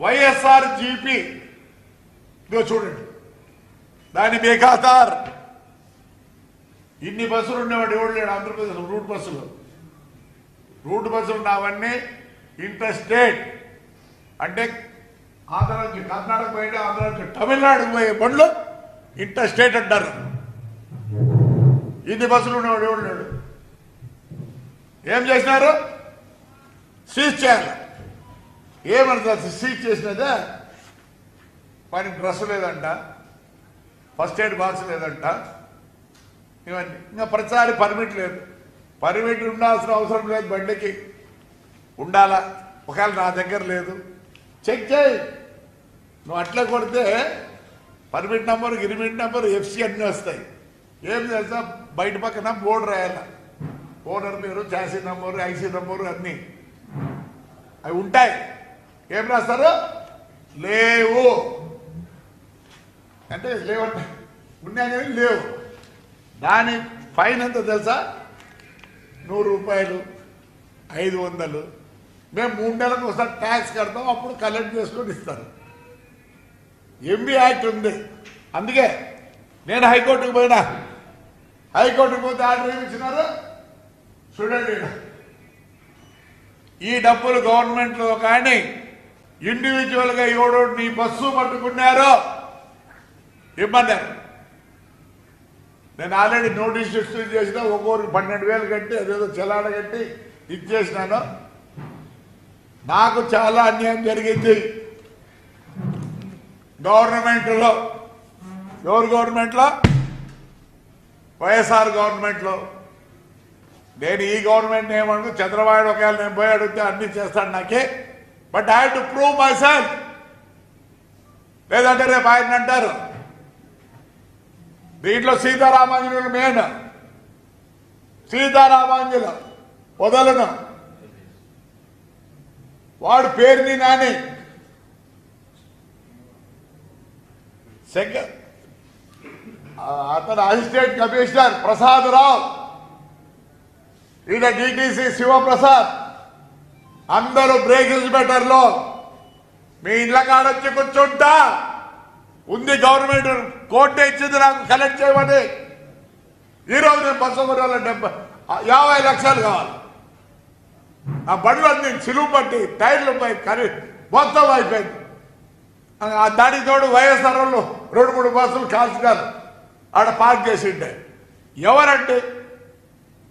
YSR GP ఇదో చూడండి. దాని బేఖాతార్. ఇన్ని బస్సులు ఉండేవాడు ఎవడు లేడు? ఆంధ్రప్రదేశ్ రూట్ బస్సులు. రూట్ బస్సులు ఉన్నవన్నీ ఇంటర్ స్టేట్ అంటే ఆంధ్రానికి కర్ణాటక పోయింటే ఆంధ్ర తమిళనాడుకు పోయే బండ్లు ఇంటర్ స్టేట్ అంటారు. ఇన్ని బస్సులు ఉండేవాడు ఎవడు లేడు? ఏం చేసినారు? సీజ్ చేయాలి. ఏమన్నా సీజ్ చేసినదే? పని డ్రెస్ లేదంట. ఫస్ట్ ఎయిడ్ బాక్స్ లేదంట. ఇవన్నీ. ఇంకా ప్రతిసారి పర్మిట్ లేదు. పర్మిట్ ఉండాల్సిన అవసరం లేదు బండికి. ఉండాలా? ఒకవేళ నా దగ్గర లేదు. చెక్ చేయి. నువ్వు అట్లా కొడితే పర్మిట్ నెంబర్ గిరిమిట్ నెంబర్ ఎఫ్సి అన్నీ వస్తాయి. ఏం చేస్తా బయట పక్కన బోర్డు రాయాల ఓనర్ పేరు chassis number I C number అన్నీ. అవి ఉంటాయి. ఏం రాస్తారు? లేవు. అంటే లేవంటే ఉన్నాయి లేవు. దాని ఫైన్ ఎంత తెలుసా? నూరు రూపాయలు ఐదు వందలు. మేము మూడు నెలలకు ఒకసారి ట్యాక్స్ కడతాం అప్పుడు కలెక్ట్ చేసుకొని ఇస్తారు. ఎంబీ యాక్ట్ ఉంది. అందుకే నేను హైకోర్టుకు పోయినా. హైకోర్టుకు పోతే ఆర్డర్ ఏమి ఇచ్చినారు? చూడండి ఈ డబ్బులు గవర్నమెంట్లో కానీ ఇండివిజువల్గా ఎవడో నీ బస్సు పట్టుకున్నారో ఇమ్మన్నారు నేను ఆల్రెడీ నోటీస్ ఇష్యూ చేసిన ఒక్కొక్కరికి పన్నెండు వేలు కట్టి అదేదో చెలాడ కట్టి ఇచ్చేసినాను నాకు చాలా అన్యాయం జరిగింది. గవర్నమెంట్లో ఎవరు గవర్నమెంట్లో? వైఎస్ఆర్ గవర్నమెంట్లో. నేను ఈ గవర్నమెంట్ ఏమనుకు చంద్రబాబు ఒకవేళ నేను పోయి అడిగితే అన్ని చేస్తాను నాకే. But I to prove myself లేదంటే రేపు ఆయన అంటారు. దీంట్లో సీతారామాంజనులు మెయిన్. సీతారామాంజులు వదలను వాడు పేరుని నాని. సెక అతను అసిస్టెంట్ కమిషనర్ ప్రసాద్ రావు ఈయన డిటిసి శివప్రసాద్. అందరూ బ్రేక్ ఇన్స్పెక్టర్లో మీ ఇండ్ల కాడొచ్చి కూర్చుంటా. ఉంది గవర్నమెంట్ కోర్టు ఇచ్చింది నాకు కలెక్ట్ చేయమని. ఈరోజు నేను బస్సు డెబ్బై యాభై లక్షలు కావాలి. ఆ బండ్లు అన్ని సిలువు పట్టి టైర్లు కరీ మొత్తం అయిపోయింది. ఆ దాని తోడు వైఎస్ఆర్ వాళ్ళు రెండు మూడు బస్సులు కాల్చుకారు ఆడ పార్క్ చేసి ఉంటే ఎవరంటే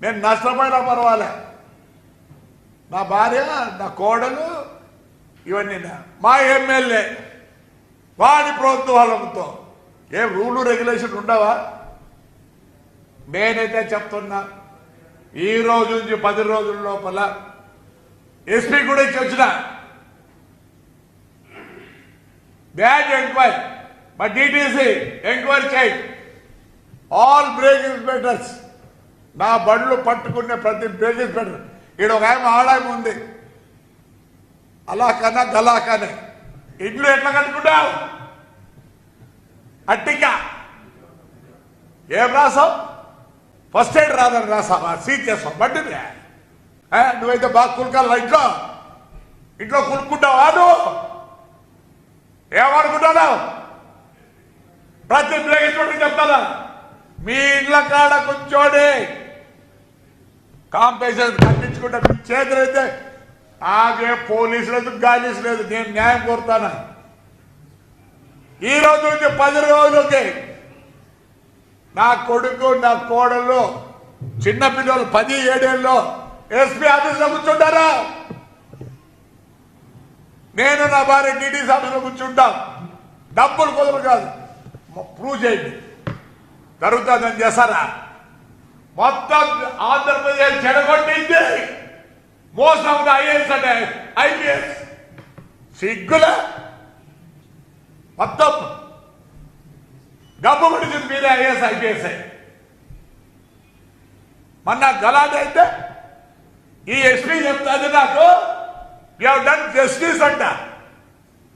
నేను నష్టపోయినా పర్వాలే. నా భార్య నా కోడలు ఇవన్నీ మా ఎమ్మెల్యే వాడి ప్రభుత్వాలతో ఏం రూలు రెగ్యులేషన్ ఉండవా? నేనైతే చెప్తున్నా ఈ రోజు నుంచి పది రోజుల లోపల ఎస్పీ కూడా ఇచ్చి వచ్చిన బ్యాడ్ ఎంక్వైరీ మా డిటిసి ఎంక్వైరీ చేయి. ఆల్ బ్రేక్ ఇన్స్పెక్టర్స్ నా బండ్లు పట్టుకునే ప్రతి బ్రేక్ ఇన్స్పెక్టర్ ఈడ ఒక ఆయన ఆడాయం ఉంది. అలా కన్నా గలా కానీ ఇంట్లో ఎట్లా కట్టుకుంటావు? అట్టిక? ఏం రాసావు? ఫస్ట్ ఎయిడ్ రాదని రాసావా? సీట్ చేస్తావు బండిని ఏ, నువ్వైతే బాగా కులకాల ఇంట్లో? ఇంట్లో కులుక్కుంటావా నువ్వు? ఏమనుకుంటున్నావు ప్రతి బ్రేక్ చెప్తానా? మీ ఇళ్ళ కాడ కూర్చోడి. కాంపిటీషన్ కట్టించుకుంటే మీ చేతులు ఆగే పోలీసు లేదు గాలీసు లేదు. నేను న్యాయం కోరుతాను? ఈ రోజు నుంచి పది రోజులకి నా కొడుకు నా కోడలు చిన్నపిల్లలు పది ఏడేళ్ళు ఎస్పీ ఆఫీస్లో కూర్చుంటారా? నేను నా భార్య టీటీసీ ఆఫీస్లో కూర్చుంటాం. డబ్బులు కుదరు కాదు. ప్రూవ్ చేయండి. జరుగుతుందని చేస్తారా? మొత్తం ఆంధ్రప్రదేశ్ చెడగొట్టింది. మోసం ఐఏఎస్ అంటే ఐపీఎస్. సిగ్గుల. మొత్తం డబ్బు పడిచింది మీరే ఐఏఎస్ ఐపీఎస్ మొన్న గలాట్ అయితే ఈ ఎస్పీ చెప్తాది నాకు డన్ జస్టిస్ అంట.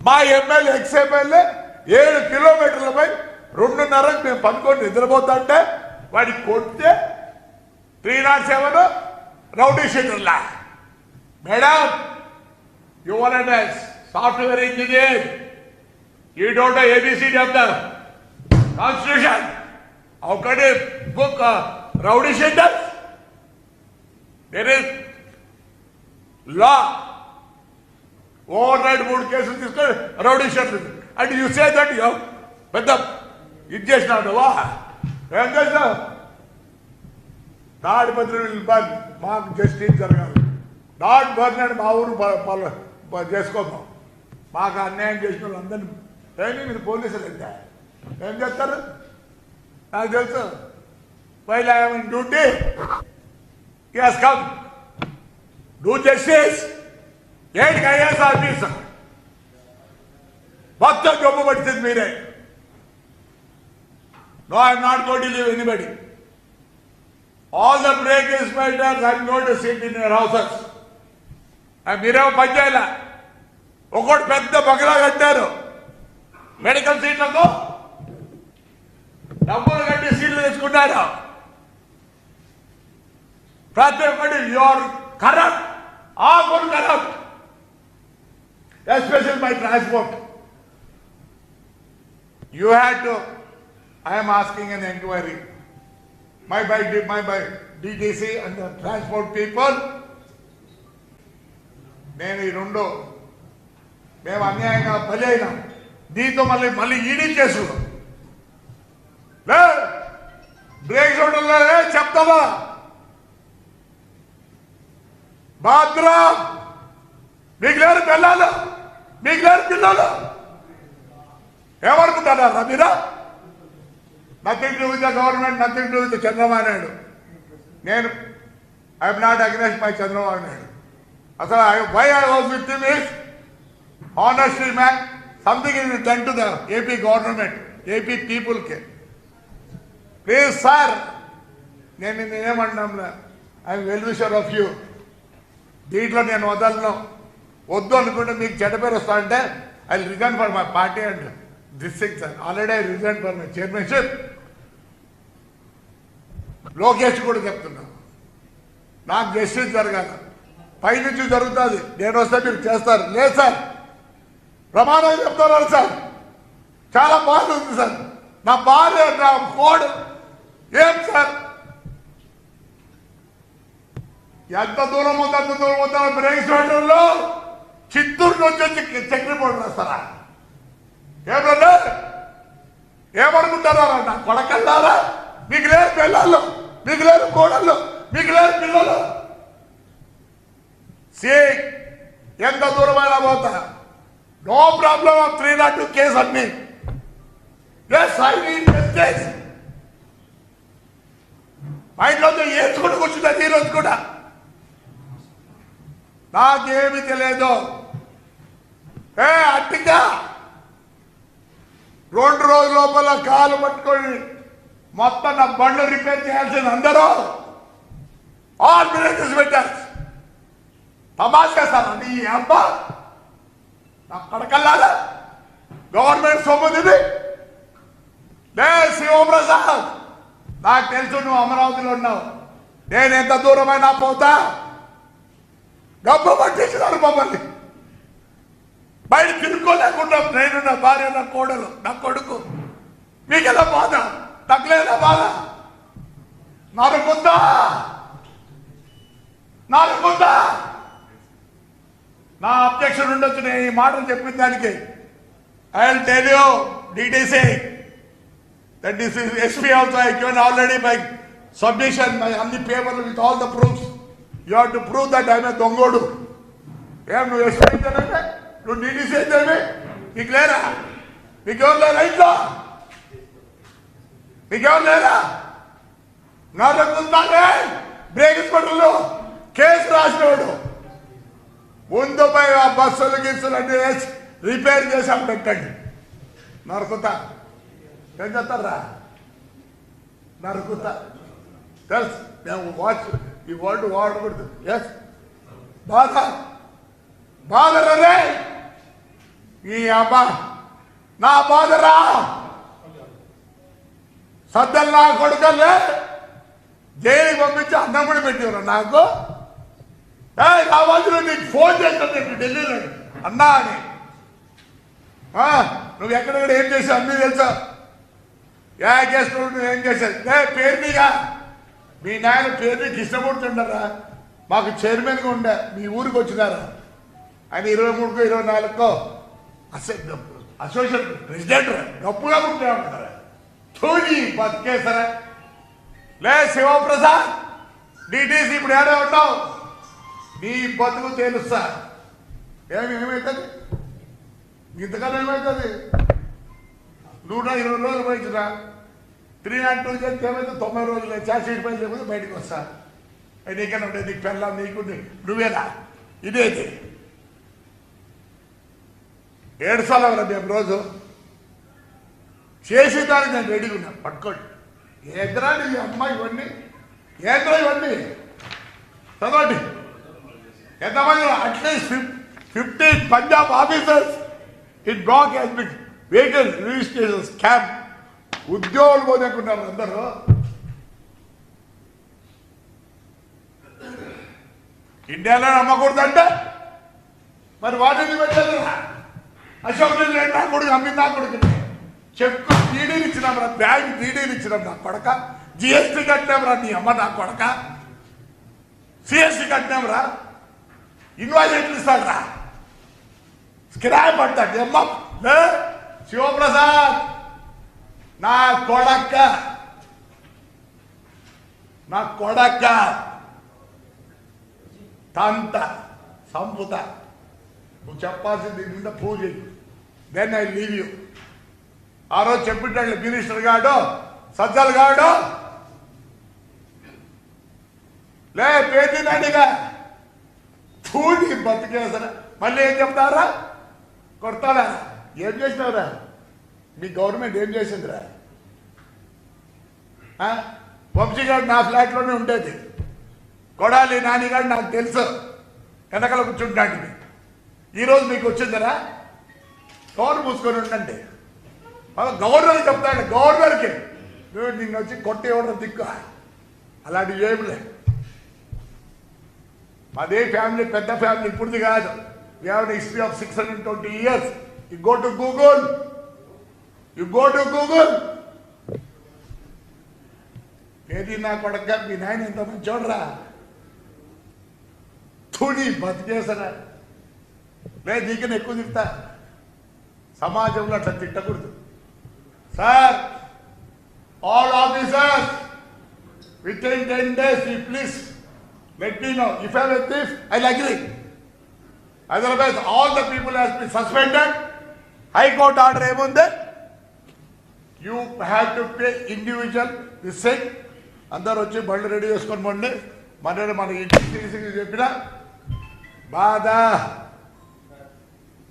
మా ఎమ్మెల్యే ఎక్స్ ఎమ్మెల్యే ఏడు కిలోమీటర్లపై రెండున్నరకు మేము పనుకొని నిద్రపోతుంటే వాడికి కొడితే three not seven rowdy షెడ్యూల్లా. Madam you want software engineer. ఈ don't A B C D of the constitution how can book rowdy schedule. There is law overnight మూడు కేసులు తీసుకొని rowdy schedule and you say that you పెద్ద ఇది చేసినాడు. వా ఏం చేసినావు? తాడిపత్రి బంద్ మాకు జస్టిస్ జరగాలి. డాట్ బర్న్ మా ఊరు ప- చేసుకోదాం మాకు అన్యాయం చేసిన వాళ్ళందరినీ ఏమి మీరు పోలీసులు అంటే ఏం చేస్తారు? నాకు తెలుసు. While I'm duty. Yes come do justice ఏంటి ఐఎస్ ఆఫీసర్. మొత్తం జబ్బు పడుతుంది మీరే. No I'm not got to leave anybody all the brake matters I got to sit in your houses మీరేమో పనిచేయాల ఒకటి పెద్ద బగలా కట్టారు. మెడికల్ సీట్లకు డబ్బులు కట్టి సీట్లు తెచ్చుకున్నారు. ప్రతి ఒక్కటి యువర్ కరప్ట్ ఆ corrupt especial my transport you had to I'm asking an enquiry my by my by DTC and the transport people. నేను ఈ రెండు మేము అన్యాయంగా బలి అయినాం. దీంతో మళ్ళీ మళ్ళీ ఈడీ కేసు బ్రేక్ చూడలే చెప్తావా? బాద్రా మీకు లేరు పిల్లలు మీకు లేరు పిల్లలు. ఏమనుకుంటారా మీరా? Nothing to with the government nothing to with Chandrababu Naidu. నేను I'm not against my Chandrababu Naidu. అసలు I why I was with him is honestly man something is done to the AP government AP పీపుల్కి please sir నేను నేనేమంటున్నా I'm well wisher of you దీంట్లో నేను వదలను. వద్దు అనుకుంటే మీకు చెడ్డ పేరు వస్తా అంటే I resign for my party అంటారు. District sir already I resign for my chairmanship Lokesh కూడా చెప్తున్నాను నాకు జస్టిస్ జరగాల. పైనుంచి జరుగుతుంది. నేను వస్తే మీరు చేస్తారు. లేదు సార్. ప్రమాణం చెప్తున్నారు సార్. చాలా బాగుంది సార్. నా భార్య నా కోడ్ ఏం సార్? ఎంత దూరం ఉందో అంత దూరం ఉందో బ్రేక్ స్టేషన్లో చిత్తూరు నుంచి వచ్చి చక్రి బోర్డు రాస్తారా ఏమన్నా ఏమనుకుంటారా నా కొడకల్లారా? మీకు లేరు పిల్లలు మీకు లేరు కోడళ్ళు మీకు లేరు పిల్లలు. సే ఎంత దూరమైనా పోతా. No problem of three not two case అన్ని. ఎస్ ఐ నీడ్ జస్టిస్ మా ఇంట్లో ఏసుకుంటూ కూర్చుంటుంది ఈ రోజు కూడా? నాకేమి తెలియదు. ఏ అట్టిగా రెండు రోజుల లోపల కాలు పట్టుకొని మొత్తం నా బండ్లు రిపేర్ చేయాల్సింది అందరూ ఆల్ పెట్టారు. తమాషా సార్ అది ఈ అబ్బా? నా కడకల్లారా? గవర్నమెంట్ సొమ్ముది లే శివప్రసాద్ నాకు తెలుసు నువ్వు అమరావతిలో ఉన్నావు. నేను ఎంత దూరమైనా పోతా? డబ్బు పట్టించినారు మమ్మల్ని. బయట తిరుక్కోలేకుండా నేను నా భార్య నా కోడలు నా కొడుకు. మీకు ఎలా బాధ? తగ్గలేదా బాధ? నాలుగుందా నాలుగుందా నా అబ్జెక్షన్ ఉండొచ్చు నేను ఈ మాటలు చెప్పిన దానికి. I will tell you DTC that is SP also I given already my submission my అన్ని పేపర్లు with all the proofs you have to prove that I దొంగోడు ఏం నువ్వు ఎస్పీ అంటే నువ్వు డీటీసీ అయితేనే నీకు లేరా? మీకు లేరా ఇంట్లో? మీకు లేరా? నా నరకుందానే బ్రేక్ స్కూటర్లు కేసు రాసినవాడు ముందు పై ఆ బస్సులు గిస్సులు అన్ని వేసి రిపేర్ చేసాం పెట్టండి. నరుకుతా. ఏం చేస్తారా నరుకుతా. తెలుసు. మేము వాచ్ ఈ వర్డ్ వాడకూడదు. ఎస్ బాధ. బాధరే ఈ అబ్బా నా బాధరా? సద్దలు నా కొడుకలే? జైలు పంపించి అన్నం కూడా పెట్టేవారు నాకు? ఏ రావాల్సిన నీకు ఫోన్ చేస్తాను నేను ఢిల్లీలో. అన్నా అని. నువ్వు ఎక్కడెక్కడ ఏం చేసావు? అన్నీ తెలుసా? ఏ చేస్తున్నావు నువ్వు ఏం చేశావు ఏ మీగా మీ నాయన పేరు నీకు ఇష్టపడుతుండరా? మాకు చైర్మన్గా ఉండే మీ ఊరికి వచ్చినారా? ఆయన ఇరవై మూడుకో ఇరవై నాలుగుకో అసె అసోసియేట్ ప్రెసిడెంట్ గొప్పగా ఉంటారా తోని బతికేసరా లే శివప్రసాద్ డిటీసీ ఇప్పుడు ఏడే ఉంటావు? నీ బతుకు తెలుస్తా ఏమి ఏమవుతుంది ఇంతకన్నా ఏమవుతుంది నూట ఇరవై రోజులు పోయించురా త్రీ నాట్ టూ చేస్తే ఏమైతే తొంభై రోజులు. చార్జ్ షీట్ పైన లేకపోతే బయటకు వస్తా. అది నీకన్నా ఉంటే నీకు పెళ్ళాం నీకు నీ- నువ్వేనా? ఇదేది. ఏడు సార్లు మేము రోజు? చేసేదానికి నేను రెడీగా ఉన్నా. పట్టుకోండి. ఏంద్రా నీ అమ్మాయి ఇవన్నీ? ఏంద్రా ఇవన్నీ? చదవండి. ఎంతమంది at least fifteen Punjab officers in black has been vehicle registration scam ఉద్యోగులు పోదనుకున్నారు అందరూ. ఇండియాలో నమ్మకూడదంటే? మరి వాటిని పెట్టారు అశోక్ లేని నా కొడుకు అమ్మిన నా కొడుకు చెక్కు డీడీలు ఇచ్చినాం రా బ్యాంక్ డీడీలు ఇచ్చినాం నా కొడక. జిఎస్టీ కట్టినాం రా నీ అమ్మ నా కొడక. సిఎస్టీ కట్టినాం రా. ఇన్వాయిస్ ఎట్లు ఇస్తాడు రా? కిరాయి అంటాడు అమ్మ శివప్రసాద్ నా కొడక్క నా కొడక్క తంత సంపుత. నువ్వు చెప్పాల్సింది నిండా పూజ దెన్ ఐ లీవ్ యూ ఆ రోజు చెప్పింటాడు మినిస్టర్ గాడు సజ్జల్ గాడు లే పేది చూడి బతికేసరా. మళ్ళీ ఏం చెప్తారా? కొడతారా? ఏం చేసినావురా? మీ గవర్నమెంట్ ఏం చేసిందిరా? వంశీ గారు నా ఫ్లాట్లోనే ఉండేది. కొడాలి నానిగాడు నాకు తెలుసు. వెనకాల కూర్చుంటాంటివి ఈరోజు మీకు వచ్చిందిరా? కవర్ మూసుకొని ఉండండి. గవర్నర్ చెప్తాడు గవర్నర్కి. నువ్వు నిన్ను వచ్చి కొట్టి దిక్కు. అలాంటివి ఏమి లేదు. అదే ఫ్యామిలీ పెద్ద ఫ్యామిలీ ఇప్పుడుది కాదు. We have history of six hundred twenty years you go to Google you go to Google ఏది నా కొడక? మీ నాయన ఎంత మంచోడరా? చూడరా తుడి బతికేసరా లేదు నీకన్నా ఎక్కువ తింటా. సమాజంలో అట్లా తిట్టకూడదు. Sir all officers within ten days ఈ please let me know if I thief I agree otherwise all the people has be suspended high court order ఏముంది? You have to pay individual respect అందరు వచ్చి బండ్లు ready చేసుకొని పోండి. మన మన ఇంటికి తీసి చెప్పిన? బాధ.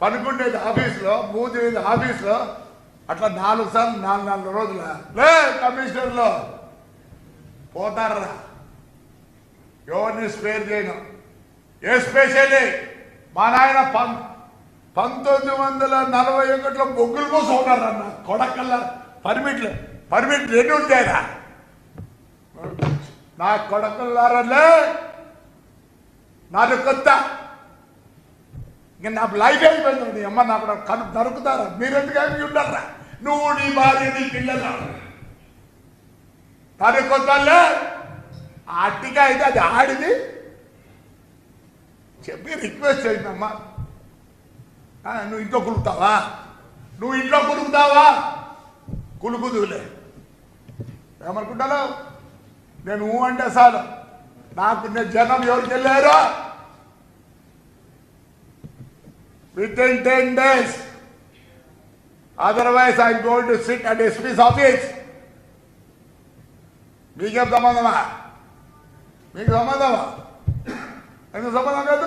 పనుకుండేది ఆఫీసులో మూతినేది ఆఫీసులో అట్లా నాలుగు సార్లు నాలుగు నాలుగు రోజుల లే కమిషనర్లో పోతారా? ఎవరిని స్పేర్ చేయను. ఎస్పెషల్లీ మా నాయన పం పంతొమ్మిది వందల నలభై ఒకటిలో బొగ్గులు కోసం ఉన్నారన్న కొడకల్లా పర్మిట్లు పర్మిట్లు ఎన్ని ఉంటాయిరా? నా కొడకల్లారలే నాకు కొత్త ఇంకా నా లైఫ్ అయిపోయింది అమ్మ నాకు కను దొరుకుతారా? మీరెందుకు ఏమి ఉండరా నువ్వు నీ భార్య నీ పిల్లలు. తను అట్టిగా అయితే అది ఆడిది. చెప్పి రిక్వెస్ట్ చేసిందమ్మా నువ్వు ఇంట్లో కులుకుతావా? నువ్వు ఇంట్లో కులుకుతావా? కులుకుదులే ఏమనుకుంటాను? నేను అంటే సార్ నాకు నేను జనం ఎవరికి వెళ్ళారో within ten days otherwise I going to sit at SP's office మీకేం సంబంధమా? మీకు సంబంధమా? ఎందుకు సంబంధం కాదు?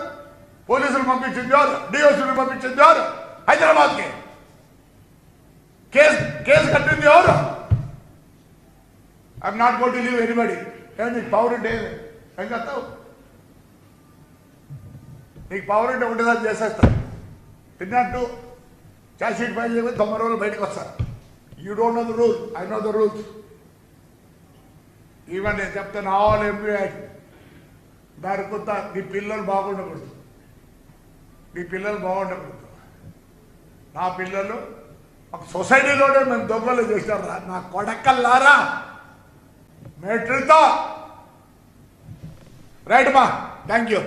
పోలీసులు పంపించింది ఎవరు? డిఎస్పీలు పంపించింది ఎవరు? హైదరాబాద్కి. కేసు కేసు కట్టింది ఎవరు? I'm not got to leave anybody ఏమి పవర్ ఉంటే ఏం కత్తావు నీకు పవర్ ఉంటే ఉండేదాన్ని చేసేస్తా తిన్నట్టు చార్జ్షీట్ ఫైల్ చేయకపోతే తొంభై రోజులు బయటకు వస్తారు. You don't know the rule I know the rules even నేను చెప్తాను ఆల్ ఎంపీ దాని కొత్త నీ పిల్లలు బాగుండకూడదు. నీ పిల్లలు బాగుండకూడదు. నా పిల్లలు ఒక సొసైటీలోనే మేము దొంగలు చేసినారా నా కొడకల్లారా? మేట్రితో రైట్ మా. Thank you